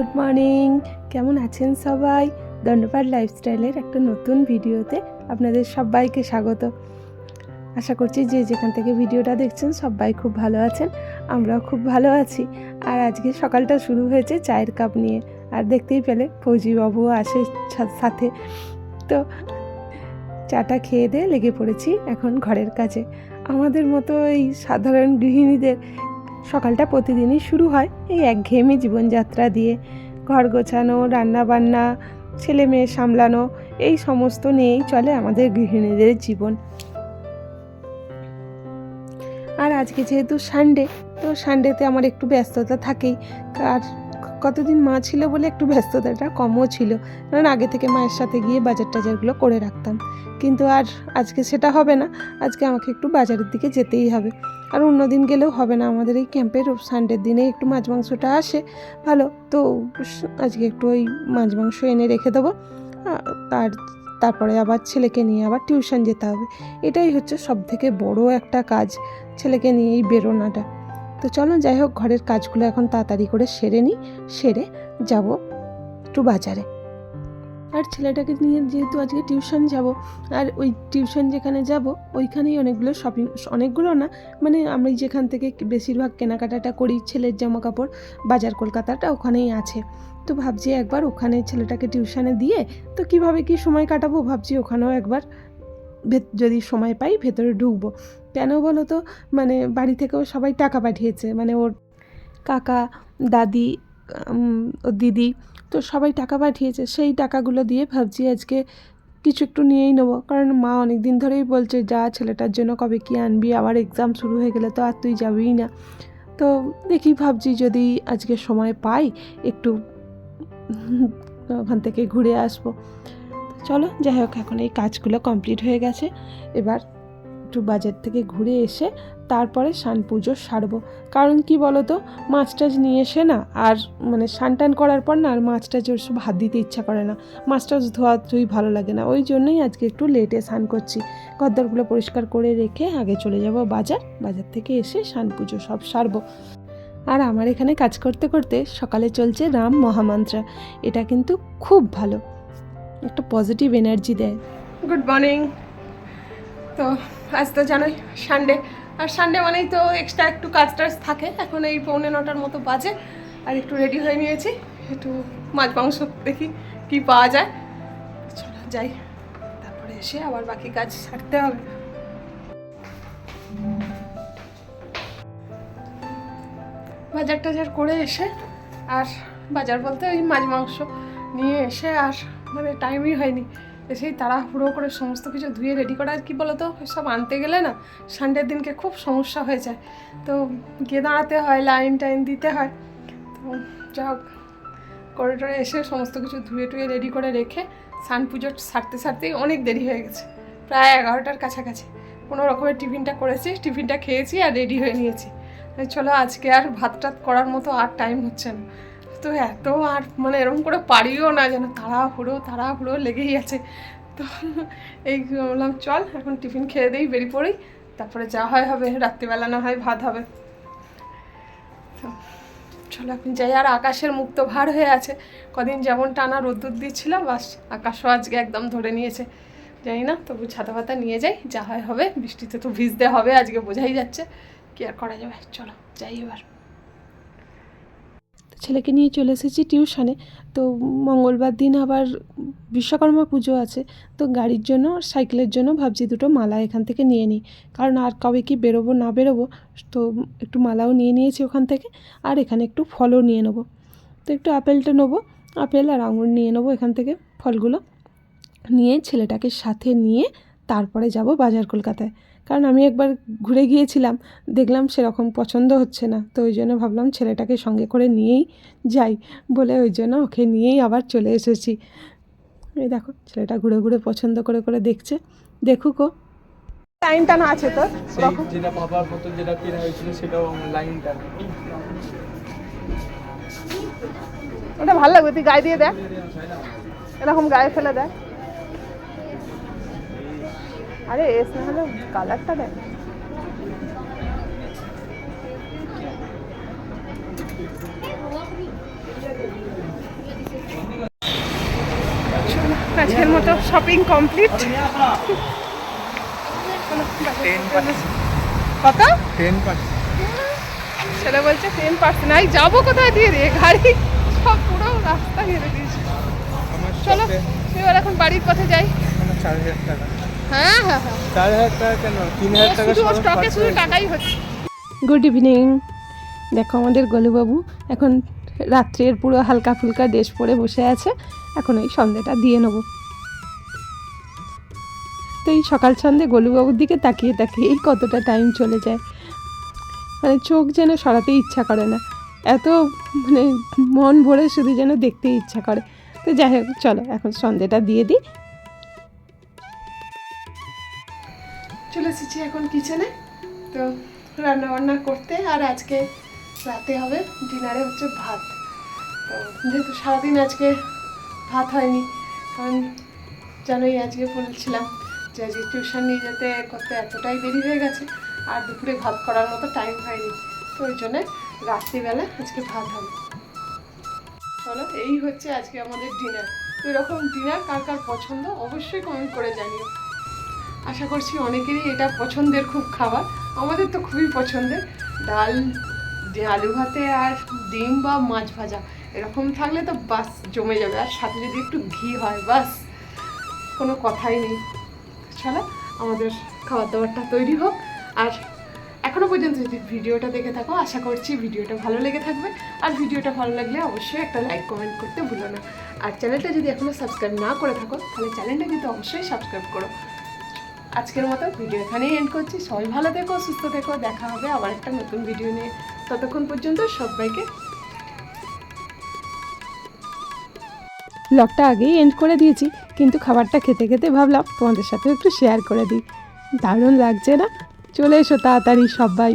Good morning. কেমন আছেন সবাই? দণ্ডপাট লাইফস্টাইলের একটা নতুন ভিডিওতে আপনাদের সবাইকে স্বাগত। আশা করছি যে যেখান থেকে ভিডিওটা দেখছেন সবাই খুব ভালো আছেন, আমরাও খুব ভালো আছি। আর আজকে সকালটা শুরু হয়েছে চায়ের কাপ নিয়ে। আর দেখতেই পেলে ফৌজিবাবুও আসে সাথে। তো চাটা খেয়ে দিয়ে লেগে পড়েছি এখন ঘরের কাজে। আমাদের মতো এই সাধারণ গৃহিণীদের সকালটা প্রতিদিনই শুরু হয় এই একঘেয়েমি জীবনযাত্রা দিয়ে। ঘর গোছানো, রান্নাবান্না, ছেলে মেয়ে সামলানো, এই সমস্ত নিয়েই চলে আমাদের গৃহিণীদের জীবন। আর আজকে যেহেতু সানডে তো সানডেতে আমার একটু ব্যস্ততা থাকেই। আর কতদিন মা ছিল বলে একটু ব্যস্ততাটা কমও ছিল। কারণ আগে থেকে মায়ের সাথে গিয়ে বাজার টাজারগুলো করে রাখতাম। কিন্তু আর আজকে সেটা হবে না। আজকে আমাকে একটু বাজারের দিকে যেতেই হবে। আর অন্য দিন গেলেও হবে না। আমাদের এই ক্যাম্পের সানডের দিনে একটু মাছ মাংসটা আসে, ভালো। তো আজকে একটু ওই মাছ মাংস এনে রেখে দেবো। আর তারপরে আবার ছেলেকে নিয়ে আবার টিউশন যেতে হবে। এটাই হচ্ছে সব থেকে বড় একটা কাজ। ছেলেকে নিয়েই বেরোনাটা। তো চলো যাই হোক, ঘরের কাজগুলো এখন তাড়াতাড়ি করে সেরে নিই, সেরে যাব একটু বাজারে। আর ছেলেটাকে নিয়ে যেহেতু আজকে টিউশন যাব, আর ওই টিউশন যেখানে যাব, ওইখানেই অনেকগুলো শপিং অনেকগুলো না মানে আমি যেখান থেকে বেশিরভাগ কেনাকাটাটা করি, ছেলের জামা কাপড় বাজার কলকাতাটা ওখানেই আছে। তো ভাবছি একবার ওখানে ছেলেটাকে টিউশনে দিয়ে, তো কীভাবে কি সময় কাটাবো ভাবছি ওখানেও একবার যদি সময় পাই ভেতরে ঢুকবো। কেন বলো তো? মানে বাড়ি থেকেও সবাই টাকা পাঠিয়েছে। মানে ওর কাকা, দাদি ওর দিদি তো সবাই টাকা পাঠিয়েছে। সেই টাকাগুলো দিয়ে ভাবছি আজকে কিছু একটু নিয়েই নেব। কারণ মা অনেক দিন ধরেই বলছে, যা ছেলেটার জন্য কবে কি আনবি? আবার এক্সাম শুরু হয়ে গেলে তো আর তুই যাবিই না। তো দেখি ভাবছি যদি আজকে সময় পাই একটু ওখান থেকে ঘুরে আসব। চলো, যাই হোক, এখন এই কাজগুলো কমপ্লিট হয়ে গেছে। এবার একটু বাজার থেকে ঘুরে এসে তারপরে সান পুজো সারবো। কারণ কি বলো তো মাছ টাছ নিয়ে এসে না, আর মানে স্নান টান করার পর না, আর মাছ টাছ ওর সব হাত দিতে ইচ্ছা করে না। মাছ টাছ ধোয়া ধুই ভালো লাগে না। ওই জন্যই আজকে একটু লেটে স্নান করছি। গদ্দরগুলো পরিষ্কার করে রেখে আগে চলে যাব বাজার। বাজার থেকে এসে সান পুজো সব সারবো। আর আমার এখানে কাজ করতে করতে সকালে চলছে রাম মহামন্ত্রা। এটা কিন্তু খুব ভালো। একটা পজিটিভ এনার্জি দেয়। গুড মর্নিং তো আজ তো জানোই সানডে আর সানডে মানেই তো এক্সট্রা একটু কাজ টাজ থাকে। এখন এই পৌনে নটার মতো বাজে, আর একটু রেডি হয়ে নিয়েছি। একটু মাছ মাংস দেখি কি পাওয়া যায়। চলো যাই, তারপরে এসে আবার বাকি কাজ সারতে হবে। বাজার টাজার করে এসে, আর বাজার বলতে ওই মাছ মাংস নিয়ে এসে, আর মানে টাইমই হয়নি। এসেই তাড়াহুড়ো করে সমস্ত কিছু ধুয়ে রেডি করা, আর কি বলো তো সব আনতে গেলে না সানডের দিনকে খুব সমস্যা হয়ে যায়। তো গিয়ে দাঁড়াতে হয় লাইন টাইন দিতে হয়। তো যা হোক করে টরে এসে সমস্ত কিছু ধুয়ে টুয়ে রেডি করে রেখে সান পুজো সারতে সারতেই অনেক দেরি হয়ে গেছে। প্রায় এগারোটার কাছাকাছি। কোনো রকমের টিফিনটা করেছি, টিফিনটা খেয়েছি আর রেডি হয়ে নিয়েছি। চলো আজকে আর ভাত টাত করার মতো আর টাইম হচ্ছে না। তো এত আর মানে এরকম করে পারিও না যেন তাড়াহুড়ো তাড়াহুড়ো লেগেই আছে। তো এই বললাম চল এখন টিফিন খেয়ে দিই বেরিয়ে পড়ি, তারপরে যা হয় হবে, রাত্রিবেলা না হয় ভাত হবে। তো চলো এখন যাই, আর আকাশের মুক্ত ভার হয়ে আছে। কদিন যেমন টানা রোদ্দুর দিচ্ছিল, বাস আকাশও আজকে একদম ধরে নিয়েছে। জানি না, তবু ছাতা পাতা নিয়ে যাই, যা হয় হবে, বৃষ্টিতে তো ভিজতে হবে, আজকে বোঝাই যাচ্ছে, কি আর করা যাবে। চলো, যাই এবার। ছেলেকে নিয়ে চলে এসেছি টিউশনে। তো মঙ্গলবার দিন আবার বিশ্বকর্মা পুজো আছে। তো গাড়ির জন্য, সাইকেলের জন্য ভাবছি দুটো মালা এখান থেকে নিয়ে নিই। কারণ আর কবে কি বেরোবো, না বেরোবো, তো একটু মালাও নিয়ে নিয়েছি ওখান থেকে। আর এখানে একটু ফলও নিয়ে নেব। তো একটু আপেলটা নেব, আপেল আর আঙুর নিয়ে নেব এখান থেকে ফলগুলো। নিয়ে ছেলেটাকে সাথে নিয়ে তারপরে যাব বাজার কলকাতায়। কারণ আমি একবার ঘুরে গিয়েছিলাম দেখলাম সেরকম পছন্দ হচ্ছে না। তো ওই জন্য ভাবলাম ছেলেটাকে সঙ্গে করে নিয়েই যাই বলে ওই জন্য ওকে নিয়েই আবার চলে এসেছি। এই দেখো ছেলেটা ঘুরে ঘুরে পছন্দ করে করে দেখছে। দেখুক ও। টাইম টানা আছে তো যেটা বাবার মতো যেটা কেনা হয়েছিল সেটাও ওটা ভালো লাগবে তুই গায়ে দিয়ে দেখ। এরকম গায়ে ফেলে দেখ। আরে এস না হলে কালারটা দেখ। আজকের মতো শপিং কমপ্লিট কত? টেন ছেলে বলছে টেন পার্সেন্ট আই যাব কোথায় দিয়ে দিয়ে? গাড়ি সব পুরো রাস্তা ঘিরে দিয়েছে। চলো এবার এখন বাড়ির পথে যাই। চার হাজার টাকা। হ্যাঁ হ্যাঁ হ্যাঁ। চার হাজার টাকা কেন? তিন হাজার টাকা শুধু স্টকে শুধু টাকাই হচ্ছে। গুড ইভিনিং দেখো আমাদের গোলুবাবু এখন রাত্রের পুরো হালকা ফুলকা ড্রেস পরে বসে আছে। এখন ওই সন্ধ্যেটা দিয়ে নেব। তো এই সকাল সন্ধে গোলুবাবুর দিকে তাকিয়ে তাকিয়ে এই কতটা টাইম চলে যায়। মানে চোখ যেন সরাতে ইচ্ছা করে না। এত মানে মন ভরে শুধু যেন দেখতে ইচ্ছা করে। তো যাই হোক চলো এখন সন্ধ্যেটা দিয়ে দিই। চলে এসেছি এখন কিচেনে তো রান্না বান্না করতে আর আজকে রাতে হবে ডিনারে হচ্ছে ভাত। তো যেহেতু সারাদিন আজকে ভাত হয়নি, কারণ জানোই আজকে বলছিলাম যে আজকে টিউশন নিয়ে যেতে করতে এতটাই দেরি হয়ে গেছে, আর দুপুরে ভাত করার মতো টাইম হয়নি। তো ওই জন্যে রাত্রিবেলা আজকে ভাত হবে। চলো, এই হচ্ছে আজকে আমাদের ডিনার তো এরকম ডিনার কার কার পছন্দ অবশ্যই কমেন্ট করে জানিও। আশা করছি অনেকেরই এটা পছন্দের খুব খাবার। আমাদের তো খুবই পছন্দের। ডাল আলু ভাতে আর ডিম বা মাছ ভাজা, এরকম থাকলে তো বাস জমে যাবে। আর সাথে যদি একটু ঘি হয়, বাস, কোনো কথাই নেই। চলো, আমাদের খাবার দাবারটা তৈরি হোক। আর এখনও পর্যন্ত যদি ভিডিওটা দেখে থাকো, আশা করছি ভিডিওটা ভালো লেগে থাকবে। আর ভিডিওটা ভালো লাগলে অবশ্যই একটা লাইক, কমেন্ট করতে ভুলো না। আর চ্যানেলটা যদি এখনও সাবস্ক্রাইব না করে থাকো, তাহলে চ্যানেলটা কিন্তু অবশ্যই সাবস্ক্রাইব করো। আজকের মতো ভিডিও এখানেই এন্ড করছি। সবাই ভালো থেকো, সুস্থ থেকো, দেখা হবে আবার একটা নতুন ভিডিও নিয়ে। ততক্ষণ পর্যন্ত সবাইকে ব্লগটা আগেই এন্ড করে দিয়েছি, কিন্তু খাবারটা খেতে খেতে ভাবলাম তোমাদের সাথে একটু শেয়ার করে দিই। দারুণ লাগছে না? চলে এসো তাড়াতাড়ি সবাই।